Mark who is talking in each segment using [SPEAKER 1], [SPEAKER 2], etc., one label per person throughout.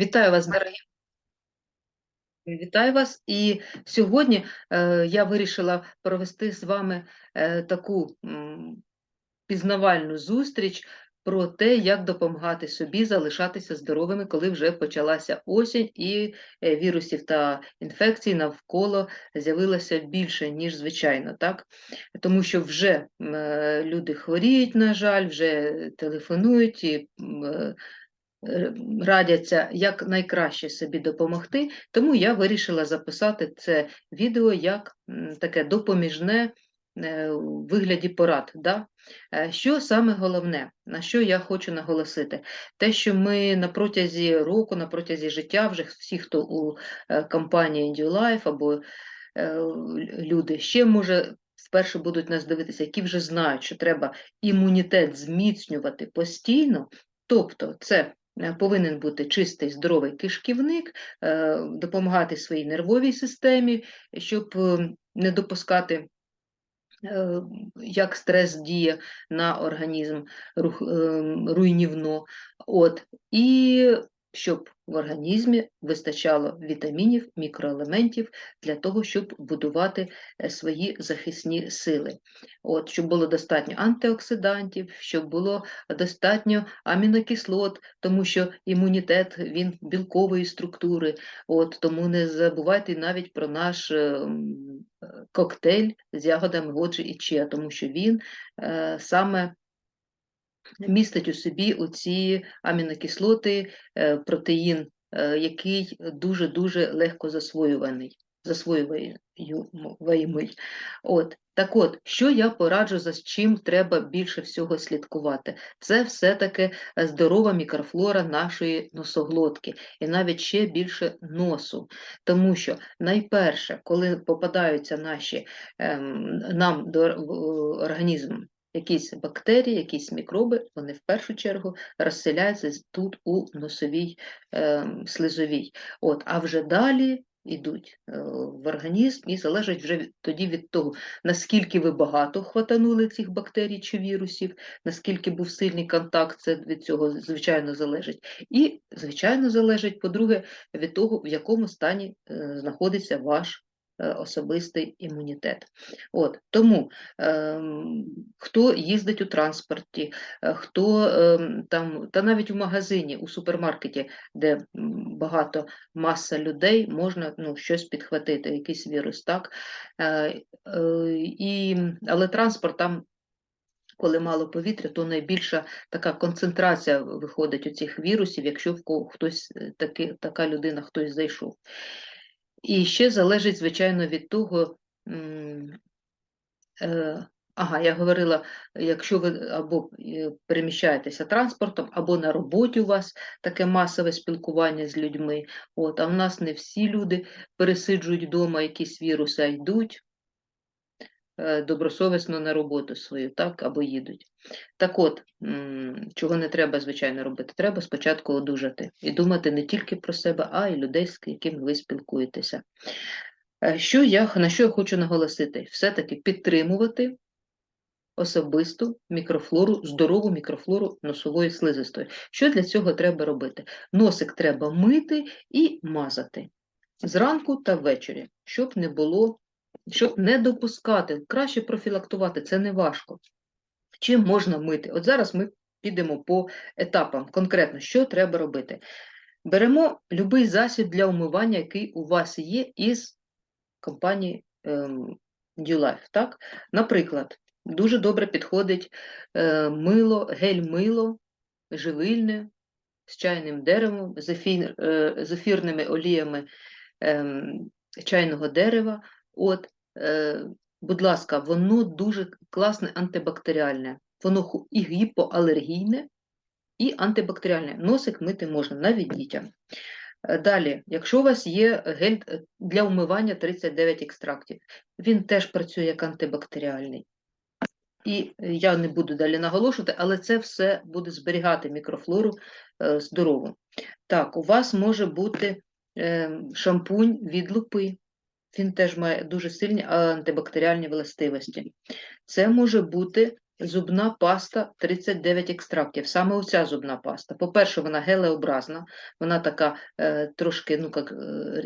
[SPEAKER 1] Вітаю вас, дорогі. Вітаю вас. І сьогодні е, я вирішила провести з вами е, таку м, пізнавальну зустріч про те, як допомагати собі залишатися здоровими, коли вже почалася осінь, і е, вірусів та інфекцій навколо з'явилося більше, ніж звичайно, так? Тому що вже е, люди хворіють, на жаль, вже телефонують і е, радяться, як найкраще собі допомогти, тому я вирішила записати це відео як таке допоміжне е, у вигляді порад. Да? Е, Що саме головне, на що я хочу наголосити? Те, що ми на протязі року, на протязі життя, вже всі, хто у е, компанії EnduLife або е, люди ще може вперше будуть нас дивитися, які вже знають, що треба імунітет зміцнювати постійно, тобто це е, повинен бути чистий здоровий кишківник, е, допомагати своїй нервовій системі, щоб е, не допускати. е, Як стрес діє на організм руйнівно, от, і щоб в організмі вистачало вітамінів, мікроелементів для того, щоб будувати е, свої захисні сили. От, щоб було достатньо антиоксидантів, щоб було достатньо амінокислот, тому що імунітет він білкової структури. От, тому не забувайте навіть про наш е, е, коктейль з ягодами годжі і чия, тому що він е, саме містить у собі оці амінокислоти, е, протеїн, е, який дуже-дуже легко засвоюваний. Засвоюваємий. От. Так от, що я пораджу, за чим треба більше всього слідкувати? Це все-таки е, здорова мікрофлора нашої носоглотки, і навіть ще більше носу. Тому що найперше, коли попадаються наші ем, нам до ор- організм якісь бактерії, якісь мікроби, вони в першу чергу розселяються тут у носовій ем, слизовій. От, а вже далі йдуть е, в організм і залежить вже тоді від того, наскільки ви багато хватанули цих бактерій чи вірусів, наскільки був сильний контакт, це від цього звичайно залежить. І, звичайно, залежить, по-друге, від того, в якому стані е, знаходиться ваш е, особистий імунітет. От, тому ем, хто їздить у транспорті, е, хто ем, там, та навіть у магазині, у супермаркеті, де багато маса людей, можна ну, щось підхватити, якийсь вірус, так? Е, е, і, але транспорт там. Коли мало повітря, то найбільша така концентрація виходить у цих вірусів, якщо в кого хтось е, таки, така людина хтось зайшов. І ще залежить, звичайно, від того, е, ага, я говорила, якщо ви або е, переміщаєтеся транспортом, або на роботі у вас таке масове спілкування з людьми, от, а в нас не всі люди пересиджують вдома якісь віруси, а йдуть добросовісно на роботу свою, так, або їдуть. Так от, чого не треба, звичайно, робити? Треба спочатку одужати і думати не тільки про себе, а й людей, з якими ви спілкуєтеся. Е, Що я, на що я хочу наголосити? Все-таки підтримувати особисту мікрофлору, здорову мікрофлору носової слизистої. Що для цього треба робити? Носик треба мити і мазати зранку та ввечері, щоб не було, щоб не допускати, краще профілактувати, це не важко. Чим можна мити? От зараз ми підемо по етапам. Конкретно, що треба робити? Беремо будь-який засіб для умивання, який у вас є із компанії ем? Наприклад, дуже добре підходить е, мило, гель-мило, живильне, з чайним деревом, з ефір, е, з ефірними оліями ем, чайного дерева. От, е, будь ласка, воно дуже класне антибактеріальне. Воно і гіпоалергійне, і антибактеріальне. Носик мити можна навіть дітям. Е, Далі, якщо у вас є гель е, для умивання 39 екстрактів, він теж працює як антибактеріальний. І е, я не буду далі наголошувати, але це все буде зберігати мікрофлору здорову. Так, у вас може бути е, шампунь від лупи. Він теж має дуже сильні антибактеріальні властивості. Це може бути зубна паста 39 екстрактів. Саме оця зубна паста. По-перше, вона гелеобразна, вона така е, трошки ну, як, е,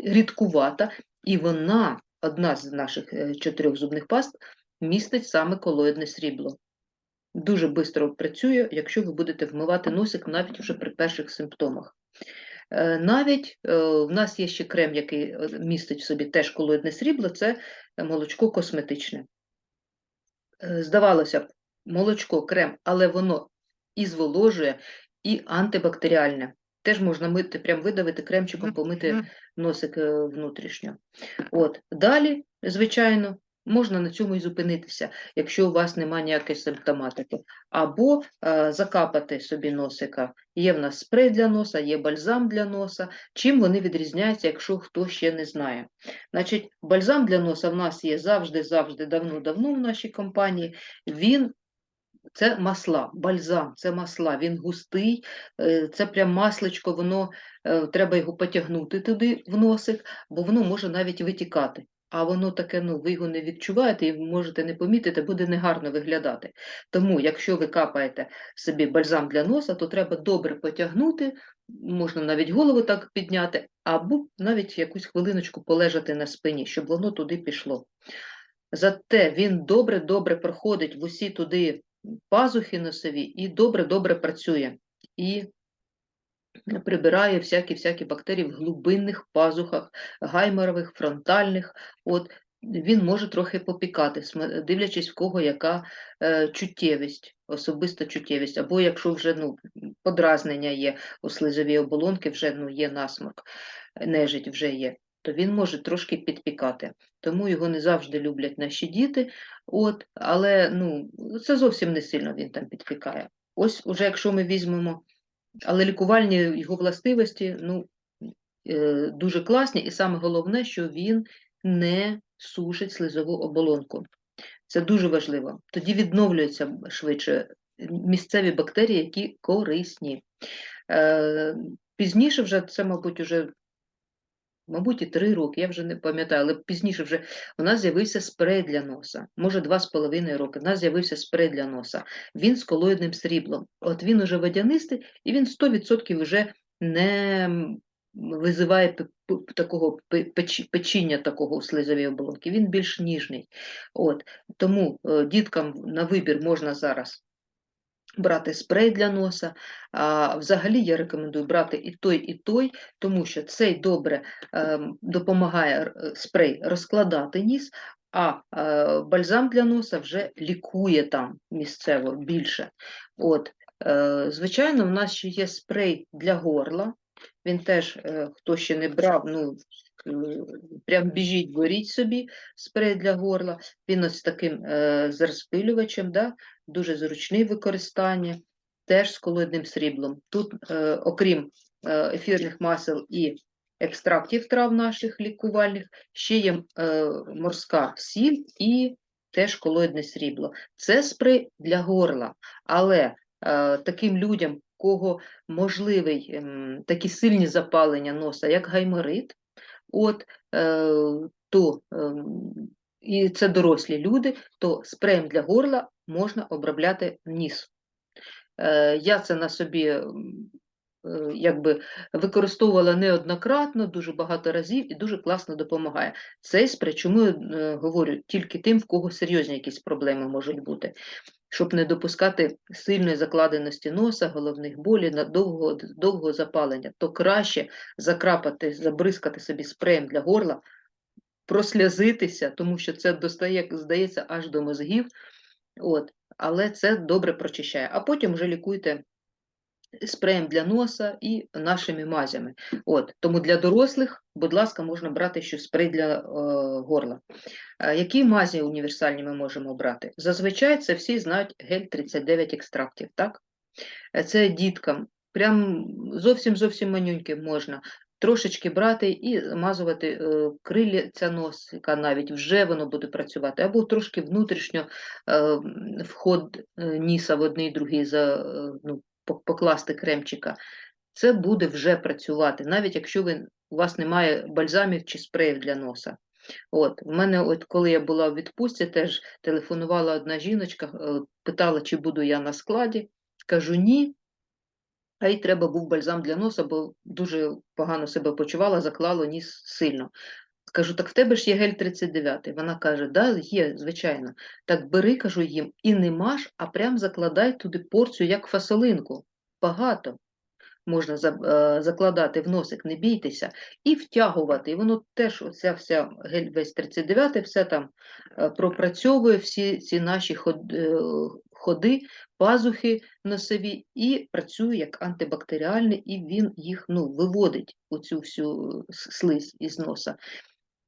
[SPEAKER 1] рідкувата, і вона, одна з наших е, чотирьох зубних паст, містить саме колоїдне срібло. Дуже швидко працює, якщо ви будете вмивати носик навіть вже при перших симптомах. Е, Навіть е, в нас є ще крем, який е, містить в собі теж колоїдне срібло, це молочко косметичне. Здавалося б, молочко, крем, але воно і зволожує, і антибактеріальне. Теж можна мити, прям видавити кремчиком, помити носик внутрішньо. От. Далі, звичайно, можна на цьому і зупинитися, якщо у вас немає ніякої симптоматики. Або е, закапати собі носика. Є в нас спрей для носа, є бальзам для носа. Чим вони відрізняються, якщо хто ще не знає? Значить, бальзам для носа в нас є завжди-завжди, давно-давно в нашій компанії. Він це масла, бальзам, це масла, він густий, е, це прям масличко, воно е, треба його потягнути туди в носик, бо воно може навіть витікати. А воно таке, ну, ви його не відчуваєте і можете не помітити, буде негарно виглядати. Тому, якщо ви капаєте собі бальзам для носа, то треба добре потягнути, можна навіть голову так підняти, або навіть якусь хвилиночку полежати на спині, щоб воно туди пішло. Зате він добре-добре проходить в усі туди пазухи носові і добре-добре працює. І прибирає всякі-всякі бактерії в глибинних пазухах, гайморових, фронтальних. От, він може трохи попікати, дивлячись, в кого яка е, чуттєвість, особиста чуттєвість, або якщо вже ну, подразнення є у слизовій оболонки, вже ну, є насморк, нежить вже є, то він може трошки підпікати. Тому його не завжди люблять наші діти, от, але ну, це зовсім не сильно він там підпікає. Ось уже якщо ми візьмемо, але лікувальні його властивості ну, е, дуже класні, і саме головне, що він не сушить слизову оболонку. Це дуже важливо. Тоді відновлюються швидше місцеві бактерії, які корисні. Е, Пізніше вже це, мабуть, уже, мабуть, і три роки, я вже не пам'ятаю, але пізніше вже у нас з'явився спрей для носа. Може, два з половиною роки. У нас з'явився спрей для носа. Він з колоїдним сріблом. От він уже водянистий, і він 100% вже не визиває такого печ- печіння такого у слизовій оболонки. Він більш ніжний. От. Тому е, діткам на вибір можна зараз брати спрей для носа. Взагалі я рекомендую брати і той, і той, тому що цей добре ем, допомагає е, спрей розкладати ніс, а е, бальзам для носа вже лікує там місцево більше. От, е, звичайно, в нас ще є спрей для горла. Він теж, хто ще не брав, ну прям біжіть, беріть собі спрей для горла. Він ось таким з розпилювачем, да? Дуже зручний в використанні, теж з колоїдним сріблом. Тут, е, окрім е, ефірних масел і екстрактів трав наших лікувальних, ще є е, морська сіль і теж колоїдне срібло. Це спрей для горла, але е, таким людям, кого можливий ем, такі сильні запалення носа, як гайморит, от, е, то ем, і це дорослі люди, то спреєм для горла можна обробляти ніс. Е, Я це на собі е, якби використовувала неоднократно, дуже багато разів і дуже класно допомагає. Цей спрей, чому я е, говорю, тільки тим, в кого серйозні якісь проблеми можуть бути, щоб не допускати сильної закладеності носа, головних болів, на довгого, довгого запалення, то краще закрапати, забризкати собі спреєм для горла, прослязитися, тому що це достає, здається, аж до мозгів. От, але це добре прочищає. А потім вже лікуйте спреєм для носа і нашими мазями. От, тому для дорослих, будь ласка, можна брати ще спрей для е, горла. Е, які мазі універсальні ми можемо брати? Зазвичай це всі знають гель 39 екстрактів, так? Е, Це діткам, прям зовсім-зовсім манюньки можна. Трошечки брати і змазувати е, крилля носика навіть, вже воно буде працювати, або трошки внутрішньо е, вход е, ніса в одний другий за, ну, покласти кремчика. Це буде вже працювати, навіть якщо ви, у вас немає бальзамів чи спреїв для носа. От, в мене, от коли я була в відпустці, теж телефонувала одна жіночка, питала, чи буду я на складі. Кажу, ні. А їй треба був бальзам для носа, бо дуже погано себе почувала, заклало ніс сильно. Кажу, так в тебе ж є гель 39. Вона каже, да, є, звичайно. Так бери, кажу їм, і не маш, а прям закладай туди порцію, як фасолинку. Багато можна е, закладати в носик, не бійтеся, і втягувати. І воно теж, оця вся гель весь 39, все там е, пропрацьовує всі ці наші е, ходи, пазухи носові, і працює як антибактеріальний, і він їх ну, виводить оцю всю слизь із носа.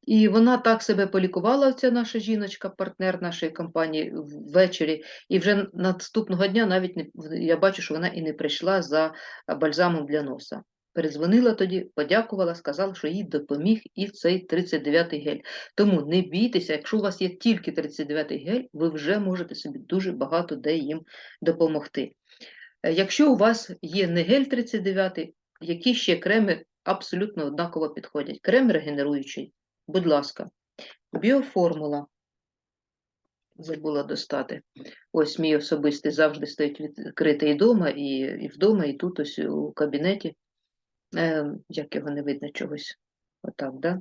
[SPEAKER 1] І вона так себе полікувала, ця наша жіночка, партнер нашої компанії, ввечері. І вже наступного дня навіть не я бачу, що вона і не прийшла за бальзамом для носа. Перезвонила тоді, подякувала, сказала, що їй допоміг і цей 39-й гель. Тому не бійтеся, якщо у вас є тільки 39-й гель, ви вже можете собі дуже багато де їм допомогти. Е, Якщо у вас є не гель 39, які ще креми абсолютно однаково підходять? Крем регенеруючий, будь ласка, біоформула. Забула достати. Ось мій особистий завжди стоїть відкритий вдома, і, і вдома, і тут ось у кабінеті. Е, як його не видно чогось. Отак, да?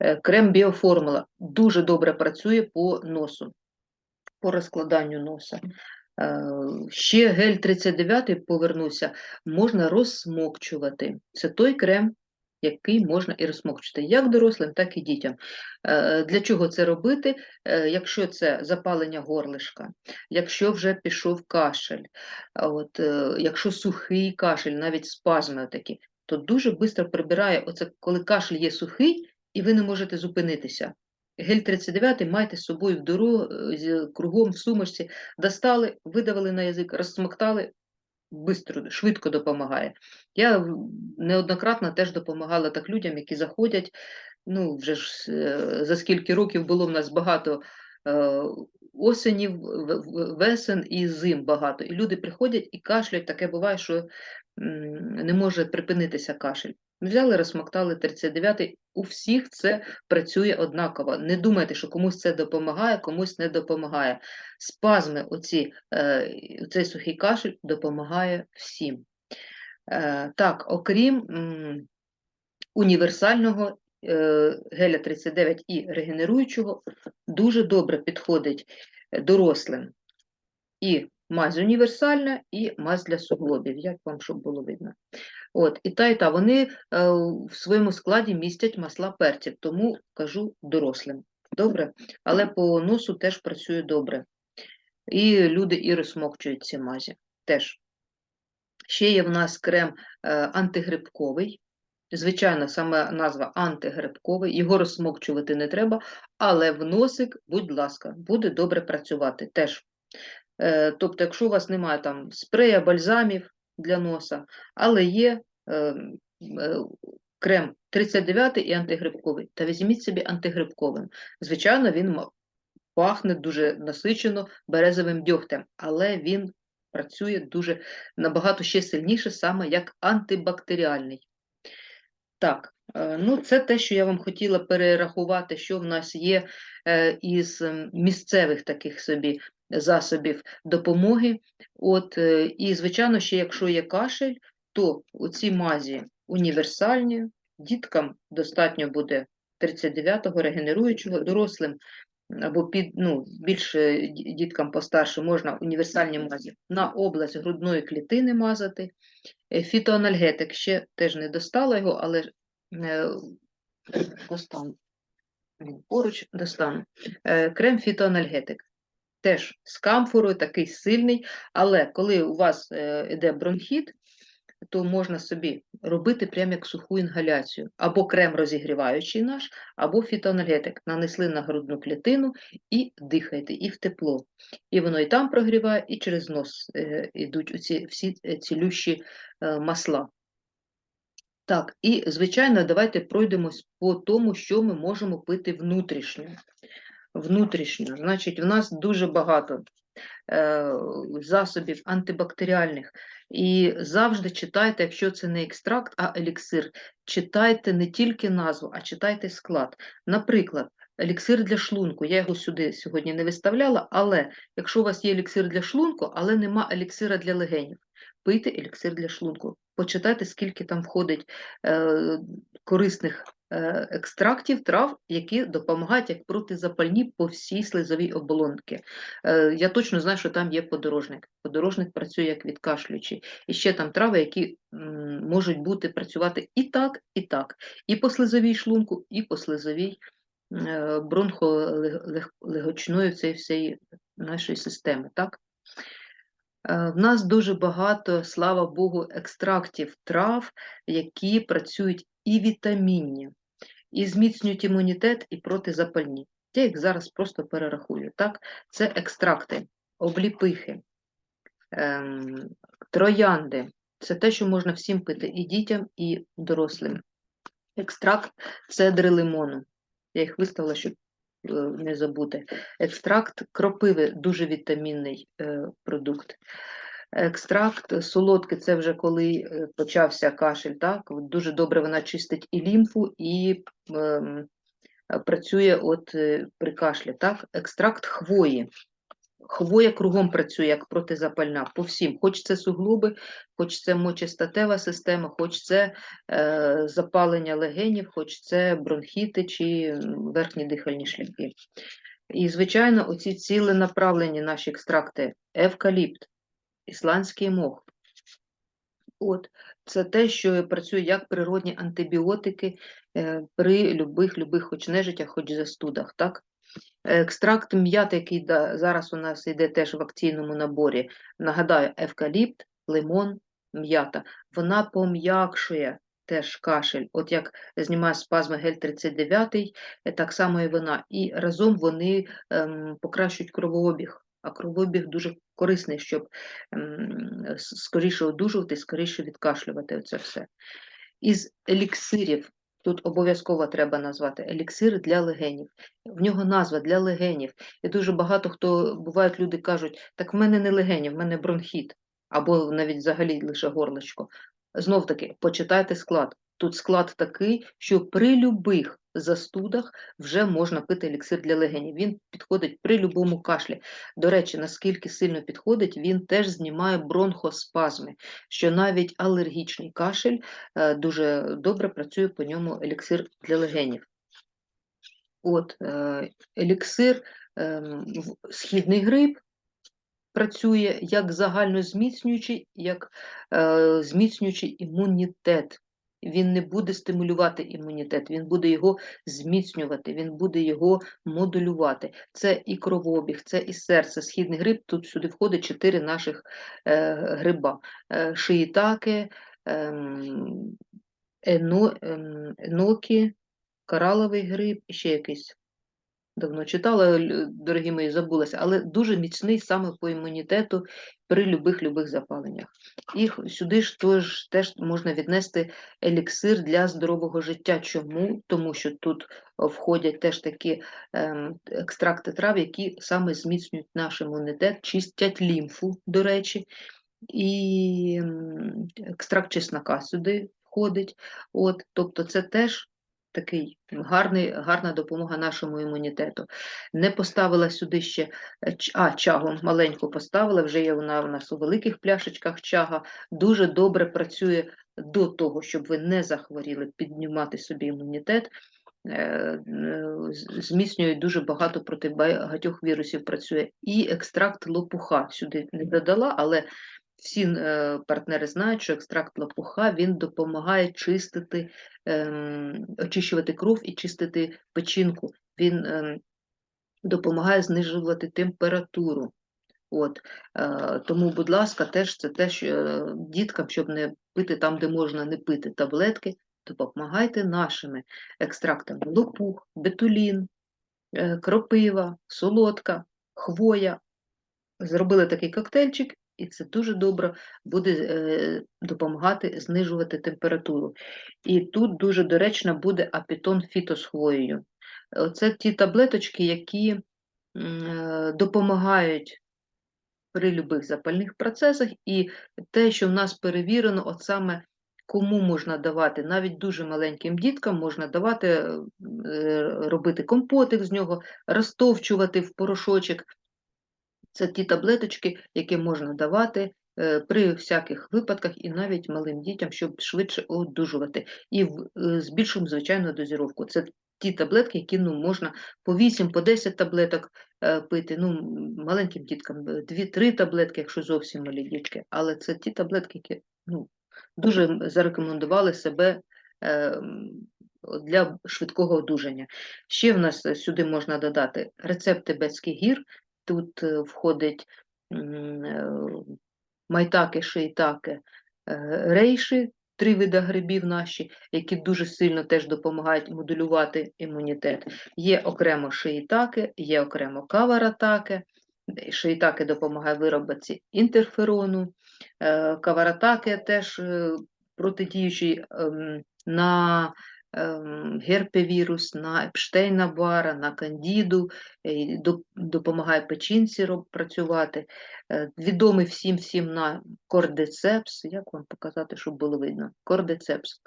[SPEAKER 1] Е, крем біоформула дуже добре працює по носу, по розкладанню носа. Е, Ще гель 39 повернуся, можна розсмокчувати. Це той крем, який можна і розсмокчувати як дорослим, так і дітям. Для чого це робити? Якщо це запалення горлишка, якщо вже пішов кашель, от, якщо сухий кашель, навіть спазми такі, то дуже швидко прибирає, оце коли кашель є сухий, і ви не можете зупинитися. Гель 39 майте з собою в дорогу, з- кругом в сумочці, достали, видавили на язик, розсмоктали, бистро, швидко допомагає. Я неоднократно теж допомагала так людям, які заходять. Ну, вже ж е, за скільки років було в нас багато е, осенів, весен і зим багато. І люди приходять і кашляють. Таке буває, що не може припинитися кашель. Взяли, розсмоктали 39-й. У всіх це працює однаково. Не думайте, що комусь це допомагає, комусь не допомагає. Спазми, оці, е, цей сухий кашель допомагає всім. Е, так, окрім універсального е, геля 39 і регенеруючого, дуже добре підходить дорослим і мазь універсальна, і мазь для суглобів, як вам щоб було видно. От, і та, і та, вони е, в своєму складі містять масла перців, тому кажу дорослим. Добре, але по носу теж працює добре. І люди і розсмокчують ці мазі теж. Ще є в нас крем е, антигрибковий. Звичайно, саме назва антигрибковий, його розсмокчувати не треба, але в носик, будь ласка, буде добре працювати теж. Е, Тобто, якщо у вас немає там спрея, бальзамів для носа, але є е, е, крем 39 і антигрибковий, та візьміть собі антигрибковим. Звичайно, він пахне дуже насичено березовим дьогтем, але він працює дуже набагато ще сильніше, саме як антибактеріальний. Так, е, ну це те, що я вам хотіла перерахувати, що в нас є із ем, місцевих таких собі засобів допомоги. От, е, і, звичайно, ще якщо є кашель, то оці мазі універсальні, діткам достатньо буде 39-го регенеруючого, дорослим або під, ну, більше діткам постарше можна універсальні мазі на область грудної клітини мазати. Е, Фітоанальгетик ще теж не достала його, але е, достану. Поруч достану. Крем фітоанальгетик. Теж з камфорою, такий сильний, але коли у вас е, йде бронхіт, то можна собі робити прямо як суху інгаляцію. Або крем розігріваючий наш, або фітоанальгетик. Нанесли на грудну клітину і дихайте, і в тепло. І воно і там прогріває, і через нос е, йдуть оці, всі е, цілющі е, масла. Так, і, звичайно, давайте пройдемось по тому, що ми можемо пити внутрішньо. Внутрішньо, значить, в нас дуже багато е, засобів антибактеріальних. І завжди читайте, якщо це не екстракт, а еліксир, читайте не тільки назву, а читайте склад. Наприклад, еліксир для шлунку. Я його сюди сьогодні не виставляла, але якщо у вас є еліксир для шлунку, але нема еліксира для легенів, пийте еліксир для шлунку. Почитайте, скільки там входить е, корисних екстрактів, трав, які допомагають як протизапальні по всій слизовій оболонці. Е, я точно знаю, що там є подорожник. Подорожник працює як відкашлюючий. І ще там трави, які можуть бути працювати і так, і так, і по слизовій шлунку, і по слизовій е, бронхолегочної всієї нашої системи. Так? Е, В нас дуже багато, слава Богу, екстрактів трав, які працюють і вітамінні, і зміцнюють імунітет, і протизапальні. Я їх зараз просто перерахую. Так? Це екстракти, обліпихи, ем, троянди. Це те, що можна всім пити, і дітям, і дорослим. Екстракт цедри лимону. Я їх виставила, щоб е, не забути. Екстракт кропиви дуже вітамінний е, продукт. Екстракт солодкий це вже коли е, почався кашель. Так? Дуже добре вона чистить і лімфу, і е, працює от е, при кашлі. Так? Екстракт хвої. Хвоя кругом працює як протизапальна по всім, хоч це суглоби, хоч це мочестатева система, хоч це е, запалення легенів, хоч це бронхіти чи верхні дихальні шляхи. І, звичайно, оці ціленаправлені наші екстракти евкаліпт, ісландський мох. От, це те, що працює як природні антибіотики е, при любих, любих хоч нежиттях, хоч застудах. Так? Екстракт м'яти, який зараз у нас йде теж в акційному наборі, нагадаю, евкаліпт, лимон, м'ята, вона пом'якшує теж кашель. От як знімає спазми гель-39, е, так само і вона. І разом вони ем, покращують кровообіг. А кровообіг дуже корисний, щоб ем, скоріше одужувати, скоріше відкашлювати оце все. Із еліксирів тут обов'язково треба назвати еліксир для легенів. В нього назва для легенів. І дуже багато хто бувають, люди кажуть, так в мене не легені, в мене бронхіт, або навіть взагалі лише горлочко. Знов таки, почитайте склад. Тут склад такий, що при любих застудах вже можна пити еліксир для легенів. Він підходить при любому кашлі. До речі, наскільки сильно підходить, він теж знімає бронхоспазми, що навіть алергічний кашель е, дуже добре працює по ньому еліксир для легенів. От, е, еліксир, ем, східний гриб працює як загальнозміцнюючий, як е, зміцнюючий імунітет. Він не буде стимулювати імунітет, він буде його зміцнювати, він буде його модулювати. Це і кровообіг, це і серце. Східний гриб, тут сюди входить чотири наших е, гриба: е, шиїтаки, е, ено, е, енокі, кораловий гриб і ще якийсь. Давно читала, дорогі мої, забулася, але дуже міцний саме по імунітету при любих-любих запаленнях. І сюди ж теж, теж можна віднести еліксир для здорового життя. Чому? Тому що тут входять теж такі ем, екстракти трав, які саме зміцнюють наш імунітет, чистять лімфу, до речі, і екстракт чеснока сюди. От, тобто це теж такий гарний, гарна допомога нашому імунітету. Не поставила сюди ще е, а, чагу маленьку поставила, вже є вона у нас у великих пляшечках чага. Дуже добре працює до того, щоб ви не захворіли, піднімати собі імунітет. е, е, Зміцнює дуже багато проти багатьох вірусів працює. І екстракт лопуха сюди не додала, але всі е, партнери знають, що екстракт лопуха він допомагає чистити, ем, очищувати кров і чистити печінку. Він ем, допомагає знижувати температуру. От, е, тому, будь ласка, теж це те, що е, діткам, щоб не пити там, де можна не пити таблетки, допомагайте нашими екстрактами: лопух, бетулін, кропива, солодка, хвоя. Зробили такий коктейльчик, і це дуже добре буде е, допомагати знижувати температуру. І тут дуже доречно буде апітон фіто з. Це ті таблеточки, які е, допомагають при любих запальних процесах, і те, що в нас перевірено, от саме кому можна давати, навіть дуже маленьким діткам можна давати, е, робити компотик з нього, розтовчувати в порошочок. Це ті таблеточки, які можна давати е, при всяких випадках і навіть малим дітям, щоб швидше одужувати. І е, збільшуємо, звичайно, дозіровку. Це ті таблетки, які ну, можна по 8, по 10 таблеток е, пити. Ну, маленьким діткам 2-3 таблетки, якщо зовсім малі дітки. Але це ті таблетки, які ну, дуже зарекомендували себе для швидкого одужання. Ще в нас сюди можна додати рецепт тибетських гір. Тут е, входить е, майтаки, шиїтаки, е, рейші, три види грибів наші, які дуже сильно теж допомагають модулювати імунітет. Є окремо шиїтаки, є окремо каваратаки. Шиїтаки допомагає виробці інтерферону, каваратаки теж протидіючий ем, на герпевірус, на Епштейна Бара, на кандіду, е, допомагає печінці працювати. Е, Відомий всім всім на кордицепс. Як вам показати, щоб було видно? Кордицепс.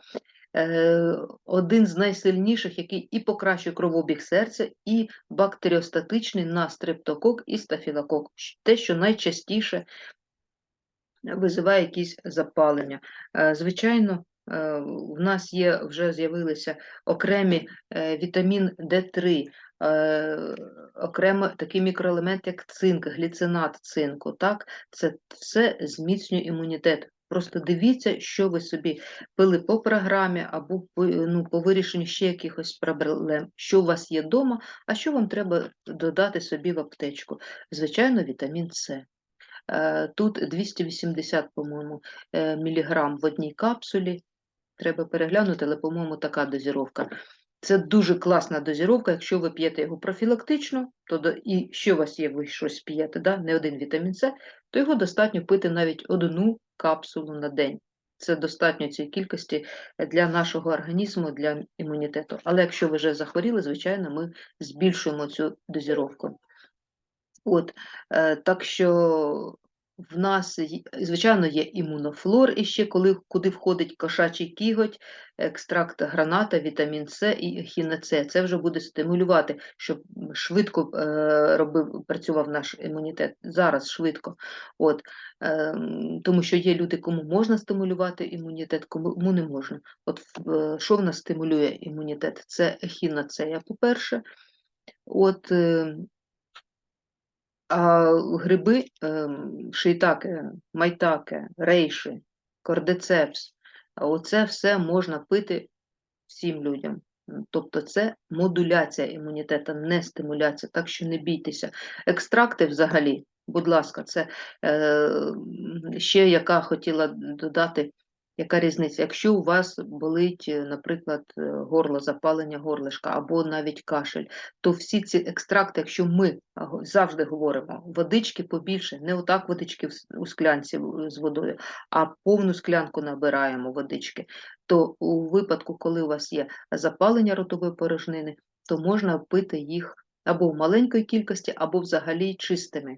[SPEAKER 1] Е, Один з найсильніших, який і покращує кровообіг серця, і бактеріостатичний на стрептокок і стафілокок. Те, що найчастіше визиває якісь запалення. Звичайно, в нас є вже з'явилися окремі е, вітамін D3, е, окремо такий мікроелемент, як цинк, гліцинат цинку. Так? Це все зміцнює імунітет. Просто дивіться, що ви собі пили по програмі або ну, по вирішенню ще якихось проблем, що у вас є вдома, а що вам треба додати собі в аптечку. Звичайно, вітамін С. Е, Тут 280, по-моєму, е, міліграм в одній капсулі. Треба переглянути, але, по-моєму, така дозіровка. Це дуже класна дозіровка. Якщо ви п'єте його профілактично, то до, і що у вас є, ви щось п'єте, да? не один вітамін С, то його достатньо пити навіть одну капсулу на день. Це достатньо цієї кількості для нашого організму, для імунітету. Але якщо ви вже захворіли, звичайно, ми збільшуємо цю дозіровку. От, е, так що в нас, звичайно, є імунофлор іще, коли, куди входить кошачий кіготь, екстракт граната, вітамін С і С. Це вже буде стимулювати, щоб швидко е, робив, працював наш імунітет. Зараз швидко. От, е, тому що є люди, кому можна стимулювати імунітет, кому не можна. От е, що в нас стимулює імунітет? Це С, по-перше. От, е, а гриби, ем, шийтаке, майтаке, рейші, кордицепс, оце все можна пити всім людям. Тобто це модуляція імунітету, не стимуляція, так що не бійтеся. Екстракти взагалі, будь ласка, це е, ще яка хотіла додати, яка різниця? Якщо у вас болить, е, наприклад, е, горло, запалення горлишка або навіть кашель, то всі ці екстракти, якщо ми завжди говоримо, водички побільше, не отак водички у склянці з водою, а повну склянку набираємо водички, то у випадку, коли у вас є запалення ротової порожнини, то можна пити їх або в маленькій кількості, або взагалі чистими.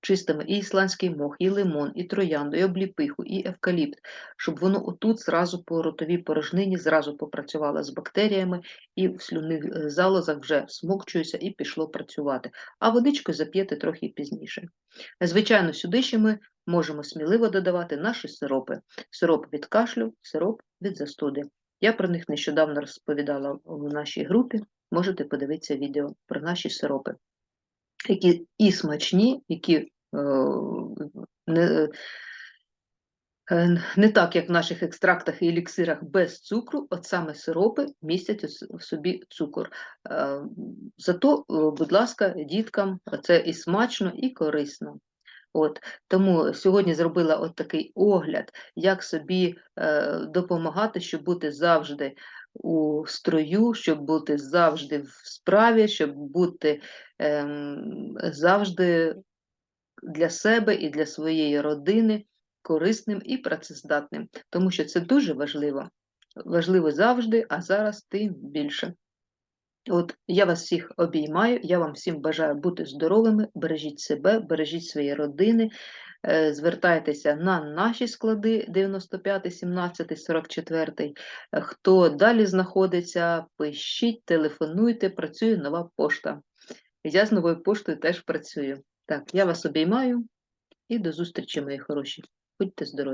[SPEAKER 1] Чистими і ісландський мох, і лимон, і троянду, і обліпиху, і евкаліпт, щоб воно отут зразу по ротовій порожнині зразу попрацювало з бактеріями і в слюнних е, залозах вже смокчується і пішло працювати. А водичку зап'єте трохи пізніше. Звичайно, сюди ще ми можемо сміливо додавати наші сиропи. Сироп від кашлю, сироп від застуди. Я про них нещодавно розповідала в нашій групі. Можете подивитися відео про наші сиропи які і смачні, які е, не, е, не так, як в наших екстрактах і еліксирах без цукру, от саме сиропи містять в собі цукор. Е, Зато, будь ласка, діткам це і смачно, і корисно. От, тому сьогодні зробила от такий огляд, як собі е, допомагати, щоб бути завжди у строю, щоб бути завжди в справі, щоб бути ем, завжди для себе і для своєї родини корисним і працездатним, тому що це дуже важливо. Важливо завжди, а зараз тим більше. От я вас всіх обіймаю, я вам всім бажаю бути здоровими, бережіть себе, бережіть свої родини, звертайтеся на наші склади 95, 17, 44. Е, Хто далі знаходиться, пишіть, телефонуйте, працює нова пошта. Я з новою поштою теж працюю. Так, я вас обіймаю і до зустрічі, мої хороші. Будьте здорові!